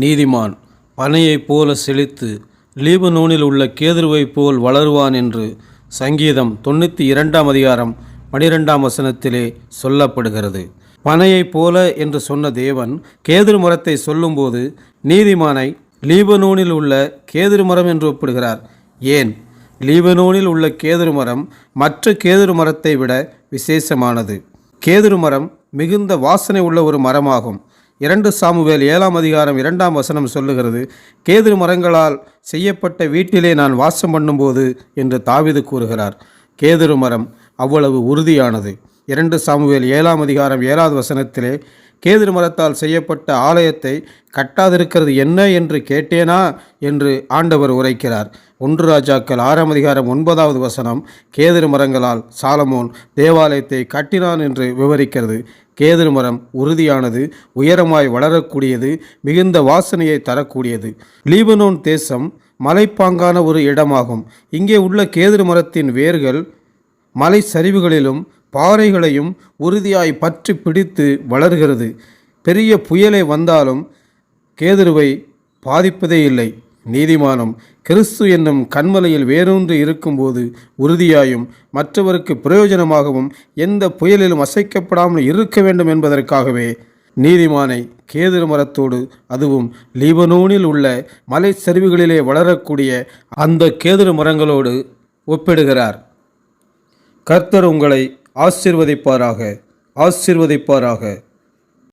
நீதிமான் பனையைப் போல செழித்து லீபனூனில் உள்ள கேதுருவைப் போல் வளருவான் என்று சங்கீதம் தொண்ணூற்றி இரண்டாம் அதிகாரம் பனிரெண்டாம் வசனத்திலே சொல்லப்படுகிறது. பனையைப் போல என்று சொன்ன தேவன் கேதுரு மரத்தை சொல்லும்போது நீதிமானை லீபனூனில் உள்ள கேதுரு மரம் என்று ஒப்பிடுகிறார். ஏன்? லீபனூனில் உள்ள கேதுரு மரம் மற்ற கேதுரு மரத்தை விட விசேஷமானது. கேதுரு மரம் மிகுந்த வாசனை உள்ள ஒரு மரமாகும். இரண்டு சாமுவேல் ஏழாம் அதிகாரம் இரண்டாம் வசனம் சொல்லுகிறது கேதுரு மரங்களால் செய்யப்பட்ட வீட்டிலே நான் வாசம் பண்ணும்போது என்று தாவிது கூறுகிறார். கேதுரு மரம் அவ்வளவு உறுதியானது. இரண்டு சாமுவேல் ஏழாம் அதிகாரம் ஏழாவது வசனத்திலே கேதிர் மரத்தால் செய்யப்பட்ட ஆலயத்தை கட்டாதிருக்கிறது என்ன என்று கேட்டேனா என்று ஆண்டவர் உரைக்கிறார். ஒன்று ராஜாக்கள் ஆறாம் அதிகாரம் ஒன்பதாவது வசனம் கேதிர் மரங்களால் சாலமோன் தேவாலயத்தை கட்டினான் என்று விவரிக்கிறது. கேதிர் மரம் உறுதியானது உயரமாய் வளரக்கூடியது மிகுந்த வாசனையை தரக்கூடியது. லீபனோன் தேசம் மலைப்பாங்கான ஒரு இடமாகும். இங்கே உள்ள கேதுரு மரத்தின் வேர்கள் மலை சரிவுகளிலும் பாறைகளையும் உறுதியாய் பற்றி பிடித்து வளர்கிறது. பெரிய புயலை வந்தாலும் கேதுருவை பாதிப்பதே இல்லை. நீதிமானம் கிறிஸ்து என்னும் கண்மலையில் வேறொன்று இருக்கும்போது உறுதியாயும் மற்றவருக்கு பிரயோஜனமாகவும் எந்த புயலிலும் அசைக்கப்படாமல் இருக்க வேண்டும் என்பதற்காகவே நீதிமானை கேதுரு மரத்தோடு அதுவும் லீபனூனில் உள்ள மலை சரிவுகளிலே வளரக்கூடிய அந்த கேதுரு மரங்களோடு ஒப்பிடுகிறார். கர்த்தர் உங்களை ஆசிர்வதிப்பாராக ஆசிர்வதிப்பாராக